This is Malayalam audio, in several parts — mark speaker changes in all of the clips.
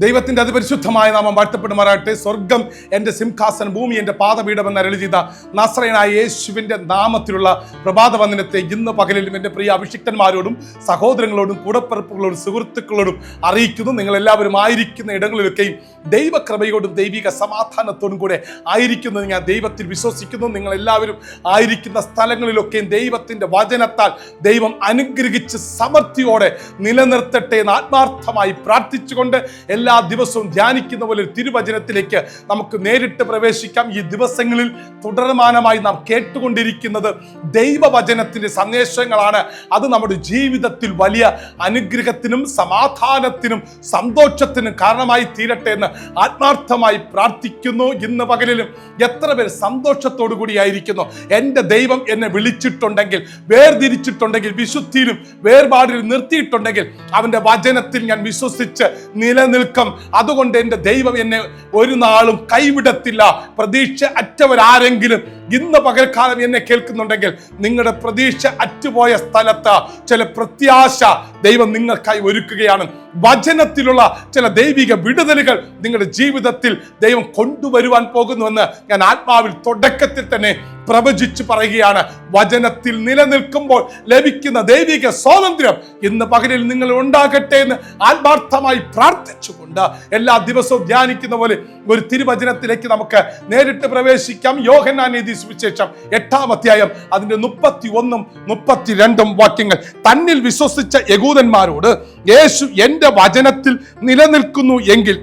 Speaker 1: ദൈവത്തിന്റെ അതിപരിശുദ്ധമായ നാമം വാഴ്ത്തപ്പെടുമാറാട്ടെ സ്വർഗം എന്റെ സിംഹാസനം ഭൂമി എന്റെ പാദപീഠമെന്ന് അരളി ചെയ്ത നസ്രയനായ യേശുവിന്റെ നാമത്തിലുള്ള പ്രഭാത വന്ദനത്തെ ഇന്ന് പകലിലും എന്റെ പ്രിയ അഭിഷിക്തന്മാരോടും സഹോദരങ്ങളോടും കൂടപ്പിറപ്പുകളോടും സുഹൃത്തുക്കളോടും അറിയിക്കുന്നു. നിങ്ങളെല്ലാവരും ആയിരിക്കുന്ന ഇടങ്ങളിലൊക്കെയും ദൈവകൃപയോടും ദൈവിക സമാധാനത്തോടും കൂടെ ആയിരിക്കുന്നത് ഞാൻ ദൈവത്തിൽ വിശ്വസിക്കുന്നു. നിങ്ങളെല്ലാവരും ആയിരിക്കുന്ന സ്ഥലങ്ങളിലൊക്കെയും ദൈവത്തിന്റെ വചനത്താൽ ദൈവം അനുഗ്രഹിച്ച് സമൃദ്ധിയോടെ നിലനിർത്തട്ടെ എന്ന് ആത്മാർത്ഥമായി പ്രാർത്ഥിച്ചുകൊണ്ട് എല്ലാ ദിവസവും ധ്യാനിക്കുന്ന പോലെ ഒരു തിരുവചനത്തിലേക്ക് നമുക്ക് നേരിട്ട് പ്രവേശിക്കാം. ഈ ദിവസങ്ങളിൽ തുടർമാനമായി നാം കേട്ടുകൊണ്ടിരിക്കുന്നത് ദൈവവചനത്തിന്റെ സന്ദേശങ്ങളാണ്. അത് നമ്മുടെ ജീവിതത്തിൽ വലിയ അനുഗ്രഹത്തിനും സമാധാനത്തിനും സന്തോഷത്തിനും കാരണമായി തീരട്ടെ എന്ന് ആത്മാർത്ഥമായി പ്രാർത്ഥിക്കുന്നു. ഇന്ന് പകലിലും എത്ര പേർ സന്തോഷത്തോടു കൂടിയായിരിക്കുന്നു. എന്റെ ദൈവം എന്നെ വിളിച്ചിട്ടുണ്ടെങ്കിൽ വേർതിരിച്ചിട്ടുണ്ടെങ്കിൽ വിശുദ്ധിയിലും വേർപാടിലും നിർത്തിയിട്ടുണ്ടെങ്കിൽ അവന്റെ വചനത്തിൽ ഞാൻ വിശ്വസിച്ച് നിലനിൽക്കും. അതുകൊണ്ട് എന്റെ ദൈവം എന്നെ ഒരു നാളും കൈവിടത്തില്ല. പ്രതീക്ഷ അറ്റവരാരെങ്കിലും ഇന്ന് പകൽക്കാലം എന്നെ കേൾക്കുന്നുണ്ടെങ്കിൽ നിങ്ങളുടെ പ്രതീക്ഷ അറ്റുപോയ സ്ഥലത്ത് ചില പ്രത്യാശ ദൈവം നിങ്ങൾക്കായി ഒരുക്കുകയാണ്. വചനത്തിലുള്ള ചില ദൈവിക വിടുതലുകൾ നിങ്ങളുടെ ജീവിതത്തിൽ ദൈവം കൊണ്ടുവരുവാൻ പോകുന്നുവെന്ന് ഞാൻ ആത്മാവിൽ തുടക്കത്തിൽ തന്നെ പ്രവചിച്ച് പറയുകയാണ്. വചനത്തിൽ നിലനിൽക്കുമ്പോൾ ലഭിക്കുന്ന ദൈവിക സ്വാതന്ത്ര്യം ഇന്ന് പകലിൽ നിങ്ങൾ ഉണ്ടാകട്ടെ എന്ന് ആത്മാർത്ഥമായി പ്രാർത്ഥിച്ചുകൊണ്ട് എല്ലാ ദിവസവും ധ്യാനിക്കുന്ന പോലെ ഒരു തിരുവചനത്തിലേക്ക് നമുക്ക് നേരിട്ട് പ്രവേശിക്കാം. യോഹനാനീതി സുവിശേഷം എട്ടാം അധ്യായം അതിന്റെ മുപ്പത്തി ഒന്നും മുപ്പത്തി രണ്ടും വാക്യങ്ങൾ. തന്നിൽ വിശ്വസിച്ച യകൂദന്മാരോട് യേശു എന്റെ വചനത്തിൽ നിലനിൽക്കുന്നു എങ്കിൽ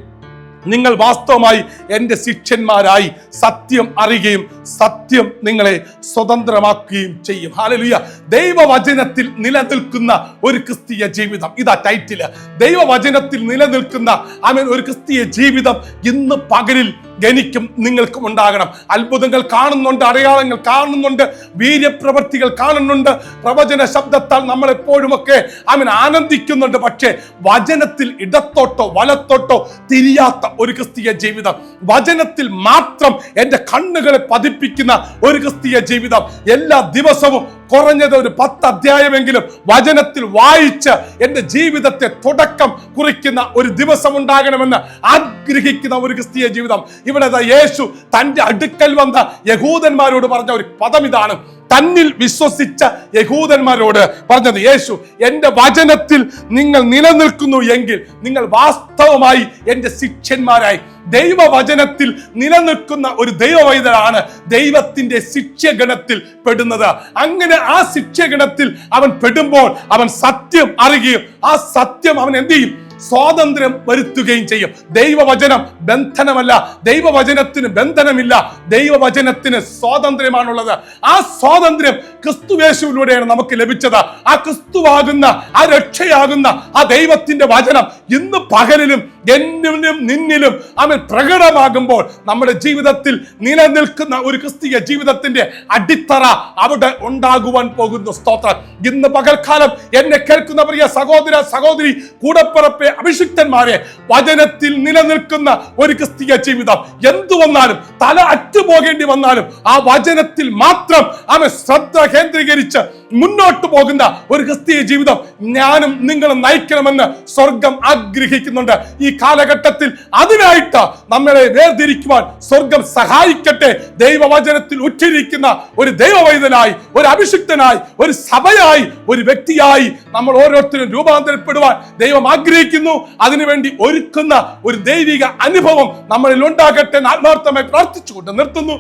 Speaker 1: നിങ്ങൾ വാസ്തവമായി എന്റെ ശിഷ്യന്മാരായി സത്യം അറിയുകയും സത്യം നിങ്ങളെ സ്വതന്ത്രമാക്കുകയും ചെയ്യും. ഹാലലുയ ദൈവവചനത്തിൽ നിലനിൽക്കുന്ന ഒരു ക്രിസ്തീയ ജീവിതം. ഇതാ ടൈറ്റിൽ ദൈവവചനത്തിൽ നിലനിൽക്കുന്ന ആമേൻ ഒരു ക്രിസ്തീയ ജീവിതം ഇന്ന് പകലിൽ എനിക്കും നിങ്ങൾക്കും ഉണ്ടാകണം. അത്ഭുതങ്ങൾ കാണുന്നുണ്ട് അടയാളങ്ങൾ കാണുന്നുണ്ട് വീര്യപ്രവൃത്തികൾ കാണുന്നുണ്ട്. പ്രവചന ശബ്ദത്താൽ നമ്മൾ എപ്പോഴുമൊക്കെ അവൻ ആനന്ദിക്കുന്നുണ്ട്. പക്ഷേ വചനത്തിൽ ഇടത്തോട്ടോ വലത്തോട്ടോ തിരിയാത്ത ഒരു ക്രിസ്തീയ ജീവിതം വചനത്തിൽ മാത്രം എന്റെ കണ്ണുകളെ പതിപ്പിക്കുന്ന ഒരു ക്രിസ്തീയ ജീവിതം എല്ലാ ദിവസവും കുറഞ്ഞത് ഒരു പത്ത് അധ്യായമെങ്കിലും വചനത്തിൽ വായിച്ച് എന്റെ ജീവിതത്തെ തുടക്കം കുറിക്കുന്ന ഒരു ദിവസം ഉണ്ടാകണമെന്ന് ആഗ്രഹിക്കുന്ന ഒരു ക്രിസ്തീയ ജീവിതം ഇവിടെ യേശു തന്റെ അടുക്കൽ വന്ന യഹൂദന്മാരോട് പറഞ്ഞ ഒരു പദം ഇതാണ്. തന്നിൽ വിശ്വസിച്ച യഹൂദന്മാരോട് പറഞ്ഞത് യേശു എന്റെ വചനത്തിൽ നിങ്ങൾ നിലനിൽക്കുന്നു എങ്കിൽ നിങ്ങൾ വാസ്തവമായി എന്റെ ശിഷ്യന്മാരായി. ദൈവവചനത്തിൽ നിലനിൽക്കുന്ന ഒരു ദൈവവൈദനാണ് ദൈവത്തിന്റെ ശിക്ഷഗണത്തിൽ പെടുന്നത്. അങ്ങനെ ആ ശിക്ഷഗണത്തിൽ അവൻ പെടുമ്പോൾ അവൻ സത്യം അറിയുകയും ആ സത്യം അവൻ എന്ത് ചെയ്യും? സ്വാതന്ത്ര്യം വരുത്തുകയും ചെയ്യും. ദൈവവചനം ബന്ധനമല്ല. ദൈവവചനത്തിന് ബന്ധനമില്ല. ദൈവവചനത്തിന് സ്വാതന്ത്ര്യമാണുള്ളത്. ആ സ്വാതന്ത്ര്യം ക്രിസ്തുവേശുവിലൂടെയാണ് നമുക്ക് ലഭിച്ചത്. ആ ക്രിസ്തുവാകുന്ന ആ രക്ഷയാകുന്ന ആ ദൈവത്തിന്റെ വചനം ഇന്ന് പകലിലും എന്നിലും നിന്നിലും അവൻ പ്രകടമാകുമ്പോൾ നമ്മുടെ ജീവിതത്തിൽ നിലനിൽക്കുന്ന ഒരു ക്രിസ്തീയ ജീവിതത്തിന്റെ അടിത്തറ അവിടെ ഉണ്ടാകുവാൻ പോകുന്നു. സ്തോത്രം. ഇന്ന് പകൽക്കാലം എന്നെ കേൾക്കുന്ന പ്രിയ സഹോദര സഹോദരി കൂടപ്പിറപ്പെ അഭിഷിക്തന്മാരെ വചനത്തിൽ നിലനിൽക്കുന്ന ഒരു ക്രിസ്തീയ ജീവിതം എന്തു വന്നാലും തല അറ്റുപോകേണ്ടി വന്നാലും ആ വചനത്തിൽ മാത്രം അവൻ ശ്രദ്ധ കേന്ദ്രീകരിച്ച് മുന്നോട്ട് പോകുന്ന ഒരു ക്രിസ്തീയ ജീവിതം ഞാനും നിങ്ങളും നയിക്കണമെന്ന് സ്വർഗം ആഗ്രഹിക്കുന്നുണ്ട്. ഈ കാലഘട്ടത്തിൽ അതിനായിട്ട് നമ്മളെ വേർതിരിക്കുവാൻ സ്വർഗം സഹായിക്കട്ടെ. ദൈവവചനത്തിൽ ഉച്ചിരിക്കുന്ന ഒരു ദൈവവൈതനായി ഒരു അഭിഷിക്തനായി ഒരു സഭയായി ഒരു വ്യക്തിയായി നമ്മൾ ഓരോരുത്തരും രൂപാന്തരപ്പെടുവാൻ ദൈവം ആഗ്രഹിക്കുന്നു. അതിനുവേണ്ടി ഒരുക്കുന്ന ഒരു ദൈവിക അനുഭവം നമ്മളിൽ ഉണ്ടാകട്ടെ എന്ന് ആത്മാർത്ഥമായി പ്രാർത്ഥിച്ചുകൊണ്ട് നിർത്തുന്നു.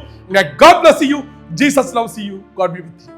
Speaker 1: God bless you Jesus loves you God be with you